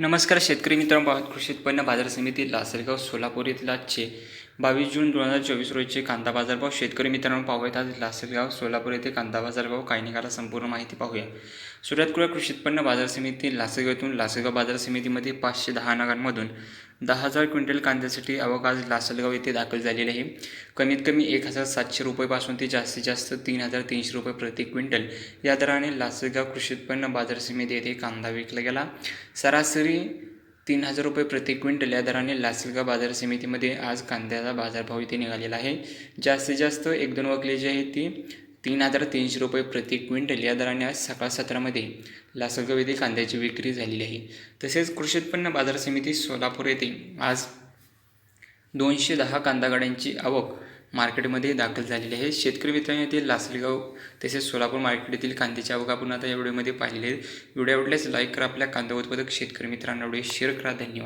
नमस्कार शेतकरी मित्रांनो पाहत कृषी उत्पन्न बाजार समिती लासलगाव सोलापूर येथील आजचे बावीस जून दोन हजार चोवीस रोजचे कांदा बाजारभाव. शेतकरी मित्रांनो पाहूयात आज लासलगाव सोलापूर येथे कांदा बाजारभाव. काय निघाला संपूर्ण माहिती पाहूया. सुरुवात करूया कृषी उत्पन्न बाजार समिती लासलगाव येथून लासलगाव बाजार समितीमध्ये पाचशे दहा नगांमधून दहा हजार क्विंटल कांद्यासाठी आवक आज लासलगाव येथे दाखल झालेली आहे. कमीत कमी एक हजार सातशे रुपयेपासून ते जास्तीत जास्त तीन हजार तीनशे रुपये प्रति क्विंटल. या दराने लासलगाव कृषी उत्पन्न बाजार समिती येथे कांदा विकला गेला. सरासरी तीन हजार रुपये प्रति क्विंटल या दराने लासलगाव बाजार समितीमध्ये आज कांद्याचा बाजारभाव इथे निघालेला आहे. जास्तीत जास्त एक दोन वकली जी आहे ती तीन हजार तीनशे रुपये प्रति क्विंटल या दराने आज सकाळ सत्रामध्ये लासलगाव येथे कांद्याची विक्री झालेली आहे. तसेच कृषी उत्पन्न बाजार समिती सोलापूर येथे आज दोनशे दहा कांदा गाड्यांची आवक मार्केटमध्ये दाखल झालेली आहे. शेतकरी मित्रांनो येथील लासलगाव तसेच सोलापूर मार्केट येथील कांद्याची आवक आपण आता या व्हिडिओमध्ये पाहिलेली आहे. व्हिडिओ आवडल्यास लाईक करा आपल्या कांदा उत्पादक शेतकरी मित्रांना व्हिडिओ शेअर करा. धन्यवाद.